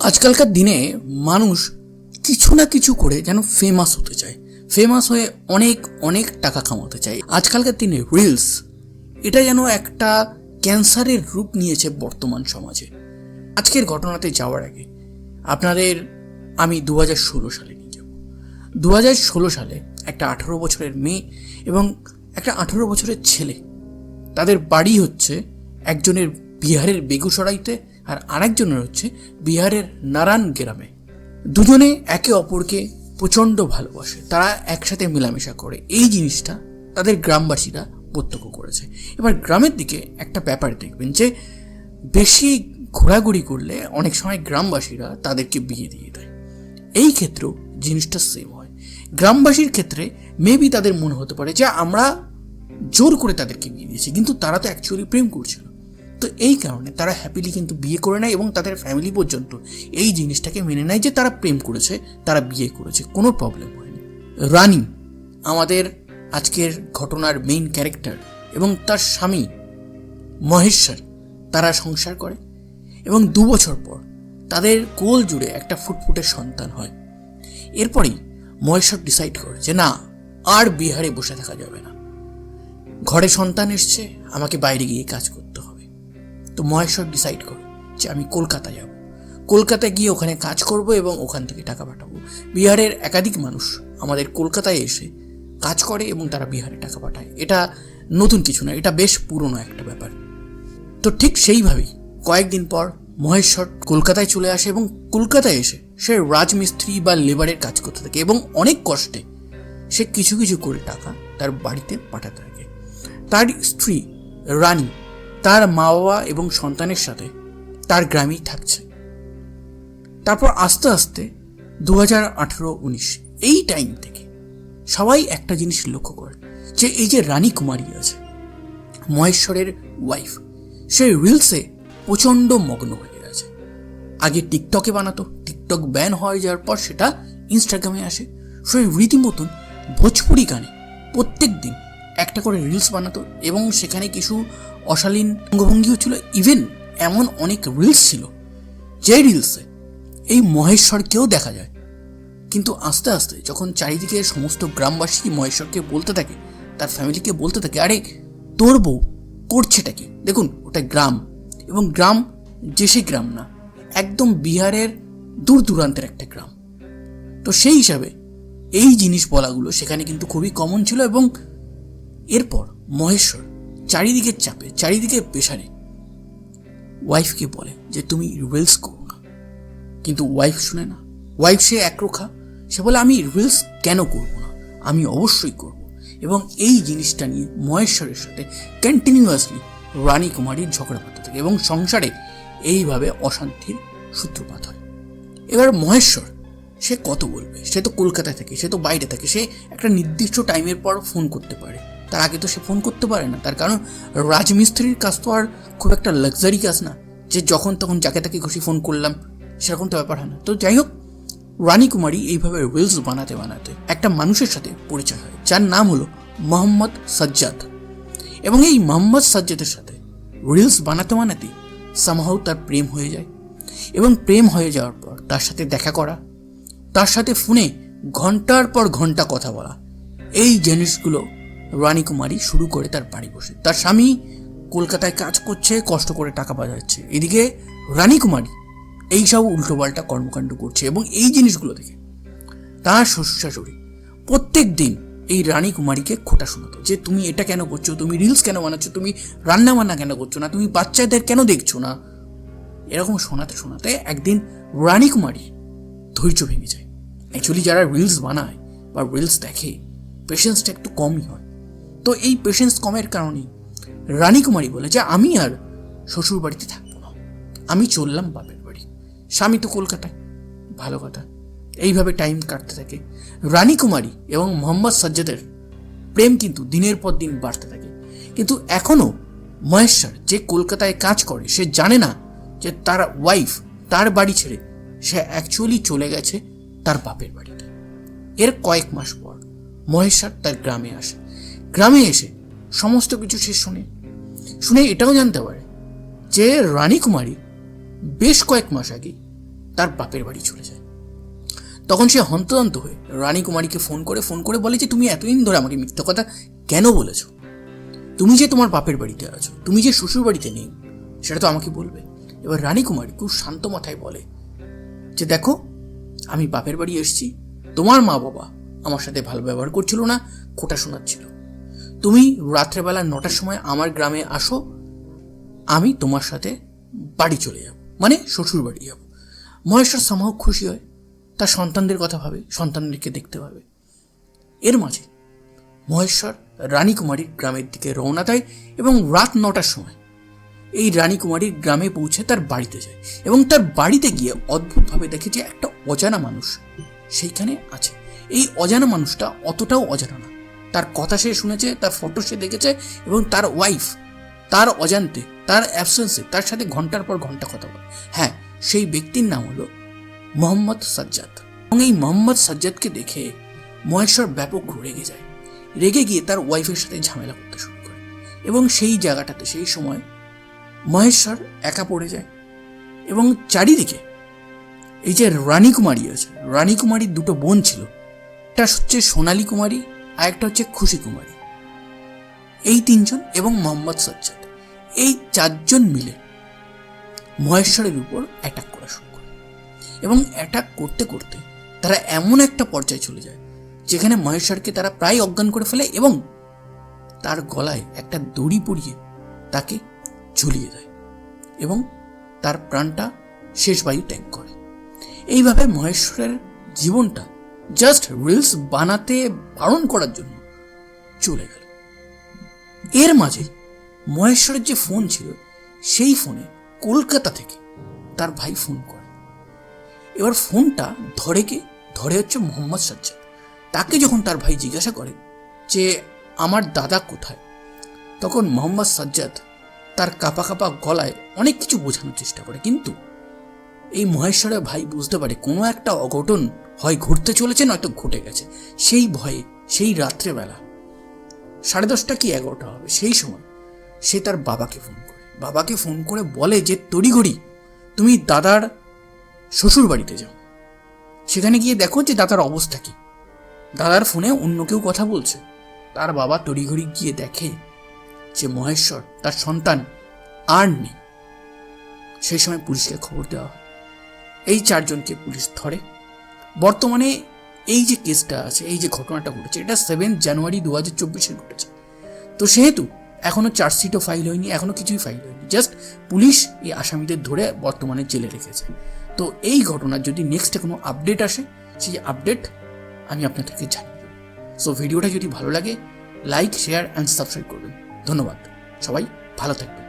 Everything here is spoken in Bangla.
আজকালকার দিনে মানুষ কিছু না কিছু করে যেন ফেমাস হতে চায়। ফেমাস হয়ে অনেক অনেক টাকা কামাতে চায়। আজকালকার দিনে রিলস এটা যেন একটা ক্যান্সারের রূপ নিয়েছে বর্তমান সমাজে। আজকের ঘটনাতে যাওয়ার আগে আপনাদের আমি দু হাজার ষোলো সালে নিয়ে যাব। দু হাজার ষোলো সালে একটা আঠেরো বছরের মেয়ে এবং একটা আঠেরো বছরের ছেলে। তাদের বাড়ি হচ্ছে একজনের বিহারের বেগুসরাইতে। আর আরেকজনের হচ্ছে বিহারের নারায়ণ গ্রামে। দুজনে একে অপরকে প্রচণ্ড ভালোবাসে। তারা একসাথে মেলামেশা করে। এই জিনিসটা তাদের গ্রামবাসীরা প্রত্যক্ষ করেছে। এবার গ্রামের দিকে একটা ব্যাপার দেখবেন যে, বেশি ঘোরাঘুরি করলে অনেক সময় গ্রামবাসীরা তাদেরকে বিয়ে দিয়ে দেয়। এই ক্ষেত্রেও জিনিসটা সেম হয়। গ্রামবাসীর ক্ষেত্রে মেবি তাদের মনে হতে পারে যে, আমরা জোর করে তাদেরকে বিয়ে দিয়েছি, কিন্তু তারা তো অ্যাকচুয়ালি প্রেম করছিল। তো এই কারণে তারা হ্যাপিলি কিন্তু বিয়ে করে নেয় এবং তাদের ফ্যামিলি পর্যন্ত এই জিনিসটাকে মেনে নেয় যে তারা প্রেম করেছে, তারা বিয়ে করেছে, কোনো প্রবলেম হয়নি। রানী, আমাদের আজকের ঘটনার মেইন ক্যারেক্টার এবং তার স্বামী মহেশ্বর, তারা সংসার করে এবং দু বছর পর তাদের কোল জুড়ে একটা ফুটফুটের সন্তান হয়। এরপরেই মহেশ্বর ডিসাইড করে যে না, আর বিহারে বসে থাকা যাবে না। ঘরে সন্তান এসছে, আমাকে বাইরে গিয়ে কাজ করতে তো মহেশ্বর ডিসাইড করে যে আমি কলকাতা যাব। কলকাতায় গিয়ে ওখানে কাজ করব এবং ওখান থেকে টাকা পাঠাবো। বিহারের একাধিক মানুষ আমাদের কলকাতায় এসে কাজ করে এবং তারা বিহারে টাকা পাঠায়। এটা নতুন কিছু না, এটা বেশ পুরনো একটা ব্যাপার। তো ঠিক সেইভাবেই কয়েকদিন পর মহেশ্বর কলকাতায় চলে আসে এবং কলকাতায় এসে সে রাজমিস্ত্রি বা লেবারের কাজ করতে থাকে এবং অনেক কষ্টে সে কিছু কিছু করে টাকা তার বাড়িতে পাঠাতে থাকে। তার স্ত্রী রানী তার মা বাবা এবং সন্তানের সাথে তার গ্রামেই থাকছে। তারপর আস্তে আস্তে দু হাজার উনিশ, এই টাইম থেকে সবাই একটা জিনিস লক্ষ্য করে যে এই যে রানী কুমারী আছে, মহেশ্বরের ওয়াইফ সে রিলসে প্রচণ্ড মগ্ন হয়ে গেছে আগে টিকটকে বানাতো টিকটক ব্যান হয়ে যাওয়ার পর সেটা ইনস্টাগ্রামে আসে। সে রীতিমতন ভোজপুরি গানে প্রত্যেক দিন একটা করে রিলস বানাতো এবং সেখানে কিছু অশালীন অঙ্গভঙ্গিও ছিল ইভেন এমন অনেক রিলস ছিল। যে রিলসে এই মহেশ্বরকেও দেখা যায়। কিন্তু আস্তে আস্তে যখন চারিদিকে সমস্ত গ্রামবাসী মহেশ্বরকে বলতে থাকে, তার ফ্যামিলিকে বলতে থাকে, আরে, তোর বউ করছেটা কি? দেখুন, ওটা গ্রাম। এবং গ্রাম যে সেই গ্রাম না, একদম বিহারের দূর দূরান্তের একটা গ্রাম। তো সেই হিসাবে এই জিনিস বলাগুলো সেখানে কিন্তু খুবই কমন ছিল এবং এরপর মহেশ্বর চারিদিকের চাপে, চারিদিকে প্রেশারে ওয়াইফকে বলে? যে তুমি রিলস করো না। কিন্তু ওয়াইফ শুনে না। ওয়াইফ সে একরোখা। সে বলে, আমি রিলস কেন করব না? আমি অবশ্যই করব। এবং এই জিনিসটা নিয়ে মহেশ্বরের সাথে কন্টিনিউয়াসলি রানী কুমারীর ঝগড়া করতে থাকে এবং সংসারে এইভাবে অশান্তির সূত্রপাত হয়। এবার মহেশ্বর সে কত বলবে? সে তো কলকাতায় থাকে, সে তো বাইরে থাকে, সে একটা নির্দিষ্ট টাইমের পর ফোন করতে পারে। তার আগে তো সে ফোন করতে পারে না। তার কারণ রাজমিস্ত্রির কাজ তো আর খুব একটা লাক্সারি কাজ না। যে যখন তখন যাকে তাকে খুশি ফোন করলাম সেরকম তো ব্যাপার হয় না। তো যাই হোক, রানী কুমারী এইভাবে রিলস বানাতে বানাতে একটা মানুষের সাথে পরিচয় হয়, যার নাম হলো মোহাম্মদ সাজ্জাদ। এবং এই মোহাম্মদ সাজ্জাদের সাথে রিলস বানাতে বানাতে সামহাও তার প্রেম হয়ে যায়। এবং প্রেম হয়ে যাওয়ার পর তার সাথে দেখা করা, তার সাথে ফোনে ঘণ্টার পর ঘণ্টা কথা বলা, এই জিনিসগুলো রানী কুমারী শুরু করে তার বাড়ি বসে। তার স্বামী কলকাতায় কাজ করছে, কষ্ট করে টাকা বাজাচ্ছে। এদিকে রানী কুমারী এইসব উল্টোপাল্টা কর্মকাণ্ড করছে এবং এই জিনিসগুলো দেখে তার শ্বশুর শাশুড়ি প্রত্যেক দিন এই রানী কুমারীকে খোটা শোনাতো যে, তুমি এটা কেন করছ? তুমি রিলস কেন বানাচ্ছো? তুমি রান্না বান্না কেন করছ না? তুমি বাচ্চাদের কেন দেখছ না? এরকম শোনাতে শোনাতে একদিন রানী কুমারী ধৈর্য ভেঙে যায়। অ্যাকচুয়ালি যারা রিলস বানায় বা রিলস দেখে পেশেন্সটা একটু কমই হয়। তো এই পেশেন্স কমের কারণেই রানী কুমারী বলে যে আমি আর শ্বশুর বাড়িতে থাকব না। আমি চললাম বাপের বাড়ি। স্বামী তো কলকাতায়। ভালো কথা। এইভাবে টাইম কাটতে থাকে। রানী কুমারী এবং মোহাম্মদ সাজ্জাদের প্রেম কিন্তু দিনের পর দিন বাড়তে থাকে। কিন্তু এখনও মহেশ্বর যে কলকাতায় কাজ করে, সে জানে না যে তার ওয়াইফ তার বাড়ি ছেড়ে সে অ্যাকচুয়ালি চলে গেছে তার বাপের বাড়িতে। এর কয়েক মাস পর মহেশ্বর তার গ্রামে আসে। গ্রামে এসে সমস্ত কিছু সে শুনে। শুনে এটাও জানতে পারে যে রানী কুমারী বেশ কয়েক মাস আগে তার বাপের বাড়ি চলে যায়। তখন সে হন্তদন্ত হয়ে রানী কুমারীকে ফোন করে ফোন করে বলে যে, তুমি এতদিন ধরে আমাকে মিথ্যা কথা কেন বলেছ? তুমি যে তোমার বাপের বাড়িতে আছো, তুমি যে শ্বশুর বাড়িতে নেই, সেটা তো আমাকে বলবে। এবার রানী কুমারী খুব শান্ত মাথায় বলে যে, দেখো, আমি বাপের বাড়ি এসেছি। তোমার মা বাবা আমার সাথে ভালো ব্যবহার করছিল না, খোটা শোনাচ্ছিল। তুমি রাত্রেবেলা নটার সময় আমার গ্রামে আসো, আমি তোমার সাথে বাড়ি চলে যাব মানে শ্বশুর বাড়ি যাব। মহেশ্বর সামাহ খুশি হয়, তার সন্তানদের কথা ভাবে, সন্তানদেরকে দেখতে পাবে এর মাঝে মহেশ্বর রানীকুমারীর গ্রামের দিকে রওনা দেয় এবং রাত নটার সময় এই রানীকুমারীর গ্রামে পৌঁছে তার বাড়িতে যায় এবং তার বাড়িতে গিয়ে অদ্ভুতভাবে দেখে যে একটা অজানা মানুষ সেইখানে আছে। এই অজানা মানুষটা অতটাও অজানা না। তার কথা সে শুনেছে, তার ফটো সে দেখেছে এবং তার ওয়াইফ তার অজান্তে, তার অ্যাবসেন্সে তার সাথে ঘণ্টার পর ঘণ্টা কথা বলে। হ্যাঁ সেই ব্যক্তির নাম হলো মোহাম্মদ সাজ্জাদ। এবং এই মোহাম্মদ সাজ্জাদকে দেখে মহেশ্বর ব্যাপক রেগে যায়। রেগে গিয়ে তার ওয়াইফের সাথে ঝামেলা করতে শুরু করে। এবং সেই জায়গাটাতে, সেই সময় মহেশ্বর একা পড়ে যায়। এবং চারিদিকে এই যে রানী কুমারী আছে রানী কুমারীর দুটো বোন ছিল একটা হচ্ছে সোনালী কুমারী আর একটা হচ্ছে খুশি কুমারী। এই তিনজন এবং মোহাম্মদ সাজ্জাদ, এই চারজন মিলে মহেশ্বরের উপর অ্যাটাক করা শুরু করে। এবং অ্যাটাক করতে করতে তারা এমন একটা পর্যায়ে চলে যায়, যেখানে মহেশ্বরকে তারা প্রায় অজ্ঞান করে ফেলে এবং তার গলায় একটা দড়ি পরিয়ে তাকে ঝুলিয়ে দেয় এবং তার প্রাণটা শেষ বায়ু ত্যাগ করে। এইভাবে মহেশ্বরের জীবনটা জাস্ট রিলস বানাতে বারণ করার জন্য চলে গেল। এর মাঝে মহেশ্বরের যে ফোন ছিল, সেই ফোনে কলকাতা থেকে তার ভাই ফোন করে। এবার ফোনটা ধরে কে? ধরে হচ্ছে মোহাম্মদ সাজ্জাদ। তাকে যখন তার ভাই জিজ্ঞাসা করে যে, আমার দাদা কোথায়? তখন মোহাম্মদ সাজ্জাদ তার কাপা কাপা গলায় অনেক কিছু বোঝানোর চেষ্টা করে। কিন্তু এই মহেশ্বরের ভাই বুঝতে পারে কোনো একটা অঘটন হয় ঘুরতে চলেছে, নয়তো ঘটে গেছে। সেই ভয়ে, সেই রাত্রেবেলা, সাড়ে দশটা কি এগারোটা হবে, সেই সময় সে তার বাবাকে ফোন করে। বাবাকে ফোন করে বলে যে, তড়িঘড়ি, তুমি দাদার শ্বশুর বাড়িতে যাও। সেখানে গিয়ে দেখো যে দাদার অবস্থা কি। দাদার ফোনে অন্য কেউ কথা বলছে। তার বাবা তড়িঘড়ি গিয়ে দেখে যে, মহেশ্বর, তার সন্তান আর নেই। সেই সময় পুলিশকে খবর দেওয়া হয়। এই চারজনকে পুলিশ ধরে। বর্তমানে এই যে কেসটা আছে, এই যে ঘটনাটা ঘটেছে, এটা সেভেন জানুয়ারি দু হাজার চব্বিশে ঘটেছে। তো সেহেতু এখনও চার্জশিটও ফাইল হয়নি এখনও কিছুই ফাইল হয়নি। জাস্ট পুলিশ এই আসামিদের ধরে বর্তমানে জেলে রেখেছে। তো এই ঘটনার যদি নেক্সটে কোনো আপডেট আসে, সেই আপডেট আমি আপনাদেরকে জানিয়ে দেবো। সো ভিডিওটা যদি ভালো লাগে লাইক শেয়ার অ্যান্ড সাবস্ক্রাইব করবেন। ধন্যবাদ। সবাই ভালো থাকবেন।